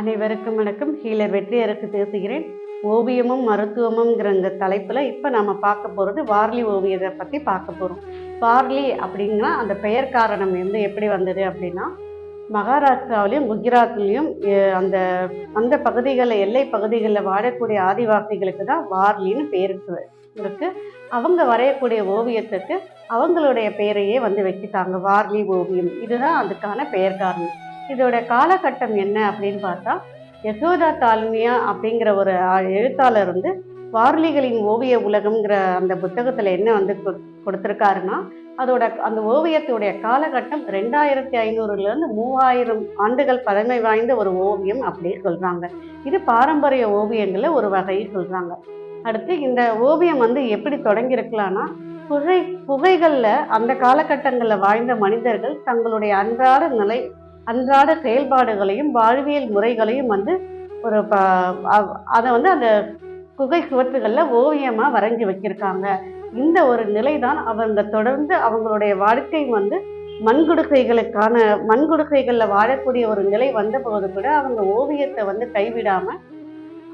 அனைவருக்கும் வணக்கம். ஹீலர் வெற்றியருக்கு பேசுகிறேன். ஓவியமும் மருத்துவமுங்கிற இந்த தலைப்பில் இப்போ நம்ம பார்க்க போகிறது வார்லி ஓவியத்தை பற்றி பார்க்க போகிறோம் வார்லி அப்படிங்கன்னா அந்த பெயர் காரணம் வந்து எப்படி வந்தது அப்படின்னா மகாராஷ்டிராவிலையும் குஜராத்லேயும் அந்த அந்த பகுதிகளில் எல்லை பகுதிகளில் வாழக்கூடிய ஆதிவாசிகளுக்கு தான் வார்லின்னு பேர் இருக்கு. அவங்க வரையக்கூடிய ஓவியத்துக்கு அவங்களுடைய பெயரையே வந்து வச்சுட்டாங்க வார்லி ஓவியம். இதுதான் அதுக்கான பெயர் காரணம். இதோட காலகட்டம் என்ன அப்படின்னு பார்த்தா யசோதா தால்மியா அப்படிங்கிற ஒரு எழுத்தாளர் வந்து வார்லிகளின் ஓவிய உலகம்ங்கிற அந்த புத்தகத்தில் என்ன வந்து கொ- அதோட அந்த ஓவியத்துடைய காலகட்டம் ரெண்டாயிரத்தி ஐநூறுலேருந்து மூவாயிரம் ஆண்டுகள் பழமை வாய்ந்த ஒரு ஓவியம் அப்படின்னு சொல்கிறாங்க இது பாரம்பரிய ஓவியங்களில் ஒரு வகையை சொல்கிறாங்க அடுத்து இந்த ஓவியம் வந்து எப்படி தொடங்கியிருக்கலாம்னா புகை புகைகளில் அந்த காலகட்டங்களில் வாழ்ந்த மனிதர்கள் தங்களுடைய அன்றாட நிலை அன்றாட செயல்பாடுகளையும் வாழ்வியல் முறைகளையும் வந்து ஒரு ப அதை வந்து அந்த குகை சுவற்றுகளில் ஓவியமாக வரைஞ்சி வச்சிருக்காங்க. இந்த ஒரு நிலை தான் அவங்க தொடர்ந்து அவங்களுடைய வாழ்க்கை வந்து மண்குடுக்கைகளுக்கான மண்குடுக்கைகளில் வாழக்கூடிய ஒரு நிலை வந்த போது கூட அவங்க ஓவியத்தை வந்து கைவிடாமல்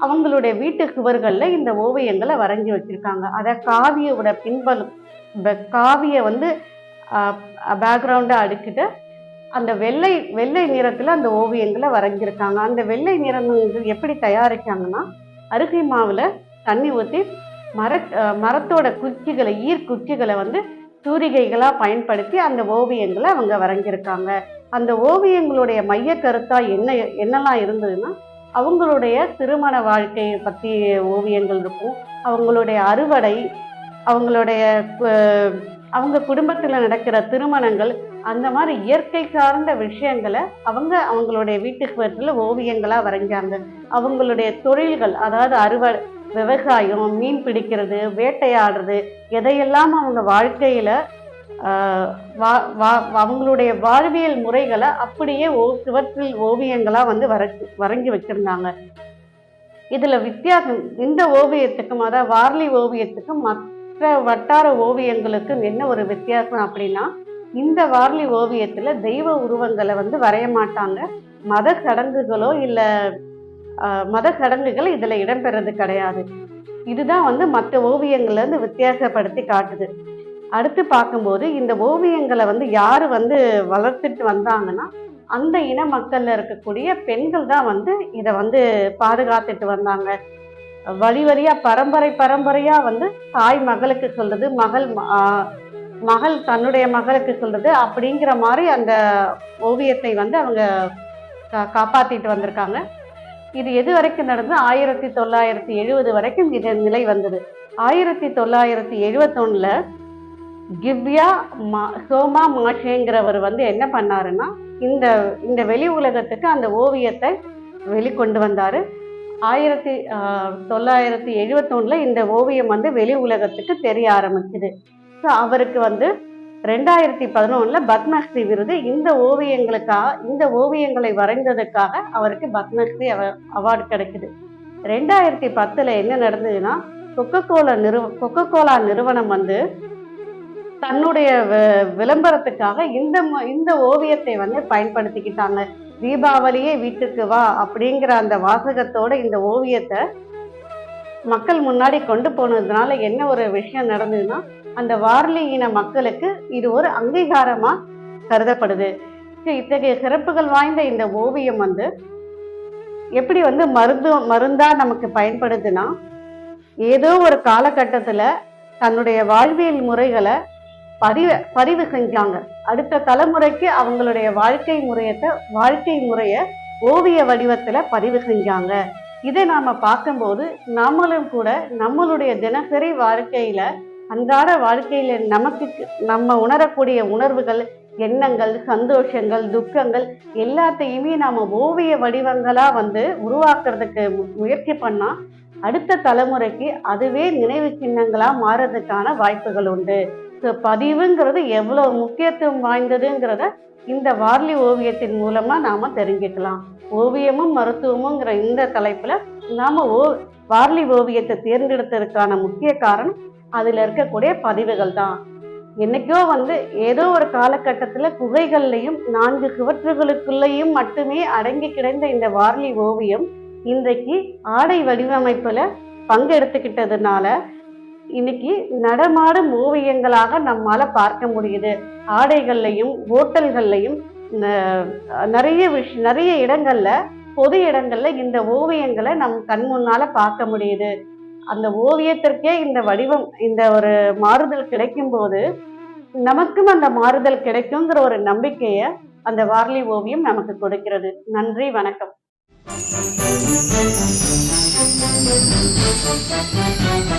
அவங்களுடைய வீட்டு சுவர்களில் இந்த ஓவியங்களை வரைஞ்சி வச்சிருக்காங்க. அதை காவியோட பின்பல் ப- காவிய வந்து பேக்ரவுண்டாக அடுக்கிட்டு அந்த வெள்ளை வெள்ளை நிறத்தில் அந்த ஓவியங்களை வரைஞ்சிருக்காங்க. அந்த வெள்ளை நிறம் எப்படி தயாரிக்காங்கன்னா அருகை மாவில் தண்ணி ஊற்றி மர மரத்தோட குச்சிகளை ஈர் குச்சிகளை வந்து தூரிகைகளாக பயன்படுத்தி அந்த ஓவியங்களை அவங்க வரைஞ்சிருக்காங்க. அந்த ஓவியங்களுடைய மைய கருத்தாக என்ன என்னெல்லாம் இருந்ததுன்னா அவங்களுடைய திருமண வாழ்க்கையை பற்றி ஓவியங்கள் இருக்கும். அவங்களுடைய அறுவடை அவங்களுடைய அவங்க குடும்பத்தில் நடக்கிற திருமணங்கள் அந்த மாதிரி இயற்கை சார்ந்த விஷயங்களை அவங்க அவங்களுடைய வீட்டு சுவற்றில் ஓவியங்களாக வரைஞ்சாங்க. அவங்களுடைய தொழில்கள் அதாவது அறுவடை விவசாயம் மீன் பிடிக்கிறது வேட்டையாடுறது எதையெல்லாம் அவங்க வாழ்க்கையில் அவங்களுடைய வாழ்வியல் முறைகளை அப்படியே ஓ சுவற்றில் ஓவியங்களாக வந்து வர வரைஞ்சி வச்சுருந்தாங்க. இதில் வித்தியாசம் இந்த ஓவியத்துக்கும் அதாவது வார்லி ஓவியத்துக்கும் மற்ற வட்டார ஓவியங்களுக்கும் என்ன ஒரு வித்தியாசம் அப்படின்னா இந்த வார்லி ஓவியத்தில் தெய்வ உருவங்களை வந்து வரைய மாட்டாங்க. மத சடங்குகளோ இல்லை மத சடங்குகள் இதில் இடம்பெறது கிடையாது. இதுதான் வந்து மற்ற ஓவியங்கள்லேருந்து வித்தியாசப்படுத்தி காட்டுது. அடுத்து பார்க்கும்போது இந்த ஓவியங்களை வந்து யார் வந்து வளர்த்துட்டு வந்தாங்கன்னா அந்த இன மக்களில் இருக்கக்கூடிய பெண்கள் தான் வந்து இதை வந்து பாதுகாத்துட்டு வந்தாங்க. வழி வழியா பரம்பரை பரம்பரையா வந்து தாய் மகளுக்கு சொல்றது மகள் ம- மகள் தன்னுடைய மகளுக்கு சொல்றது அப்படிங்கிற மாதிரி அந்த ஓவியத்தை வந்து அவங்க கா- காப்பாத்திட்டு வந்திருக்காங்க. இது எது வரைக்கும் நடந்தது? ஆயிரத்தி தொள்ளாயிரத்தி எழுபது வரைக்கும் இது நிலை வந்தது. ஆயிரத்தி தொள்ளாயிரத்தி எழுபத்தொன்னுல கிவ்யா மா சோமா மாஷேங்கிறவர் வந்து என்ன பண்ணாருன்னா இந்த இந்த வெளி உலகத்துக்கு அந்த ஓவியத்தை வெளிக்கொண்டு வந்தார். ஆயிரத்தி தொள்ளாயிரத்தி எழுபத்தொன்னில் இந்த ஓவியம் வந்து வெளி உலகத்துக்கு தெரிய ஆரம்பிச்சுது. ஸோ அவருக்கு வந்து ரெண்டாயிரத்தி பதினொன்றில் பத்மஸ்ரீ விருது. இந்த ஓவியங்களுக்காக இந்த ஓவியங்களை வரைந்ததுக்காக அவருக்கு பத்மஸ்ரீ அவார்டு கிடைக்குது. ரெண்டாயிரத்தி பத்தில் என்ன நடந்ததுன்னா கொக்கோ கோலா நிறுவ கொக்கோ கோலா நிறுவனம் வந்து தன்னுடைய விளம்பரத்துக்காக இந்த ம- இந்த ஓவியத்தை வந்து பயன்படுத்திக்கிட்டாங்க. தீபாவளியே வீட்டுக்கு வா அப்படிங்கிற அந்த வாசகத்தோட இந்த ஓவியத்தை மக்கள் முன்னாடி கொண்டு போனதுனால என்ன ஒரு விஷயம் நடந்ததுன்னா அந்த வார்லி இன மக்களுக்கு இது ஒரு அங்கீகாரமா கருதப்படுது. இத்தகைய சிறப்புகள் வாய்ந்த இந்த ஓவியம் வந்து எப்படி வந்து மருந்து மருந்தா நமக்கு பயன்படுதுன்னா ஏதோ ஒரு காலகட்டத்துல தன்னுடைய வாழ்வியல் முறைகளை பதிவு பதிவு செஞ்சாங்க. அடுத்த தலைமுறைக்கு அவங்களுடைய வாழ்க்கை முறையத்தை வாழ்க்கை முறையை ஓவிய வடிவத்துல பதிவு செஞ்சாங்க. இதை நாம பார்க்கும்போது நம்மளும் கூட நம்மளுடைய தினசரி வாழ்க்கையில அன்றாட வாழ்க்கையில நமக்கு நம்ம உணரக்கூடிய உணர்வுகள் எண்ணங்கள் சந்தோஷங்கள் துக்கங்கள் எல்லாத்தையுமே நாம ஓவிய வடிவங்களா வந்து உருவாக்குறதுக்கு மு- முயற்சி பண்ணா அடுத்த தலைமுறைக்கு அதுவே நினைவு சின்னங்களா மாறதுக்கான வாய்ப்புகள் உண்டு. பதிவுங்கிறது எவ்வளோ முக்கியத்துவம் வாய்ந்ததுங்கிறத இந்த வார்லி ஓவியத்தின் மூலமாக நாம் தெரிஞ்சுக்கலாம். ஓவியமும் மருத்துவமுங்கிற இந்த தலைப்பில் நாம் ஓ வார்லி ஓவியத்தை தேர்ந்தெடுத்ததுக்கான முக்கிய காரணம் அதில் இருக்கக்கூடிய பதிவுகள் தான். என்னைக்கோ வந்து ஏதோ ஒரு காலகட்டத்தில் குகைகள்லையும் நான்கு சுவற்றுகளுக்குள்ளேயும் மட்டுமே அடங்கி கிடந்த இந்த வார்லி ஓவியம் இன்றைக்கு ஆடை வடிவமைப்பில் பங்கெடுத்துக்கிட்டதுனால இன்னைக்கு நடமாடும் ஓவியங்களாக நம்மால பார்க்க முடியுது. ஆடைகள்லையும் ஹோட்டல்கள்லையும் நிறைய விஷ் நிறைய இடங்கள்ல பொது இடங்கள்ல இந்த ஓவியங்களை நம் கண் முன்னால பார்க்க முடியுது. அந்த ஓவியத்திற்கே இந்த வடிவம் இந்த ஒரு மாறுதல் கிடைக்கும் போது நமக்கும் அந்த மாறுதல் கிடைக்குங்கிற ஒரு நம்பிக்கைய அந்த வார்லி ஓவியம் நமக்கு கொடுக்கிறது. நன்றி வணக்கம். Thank you.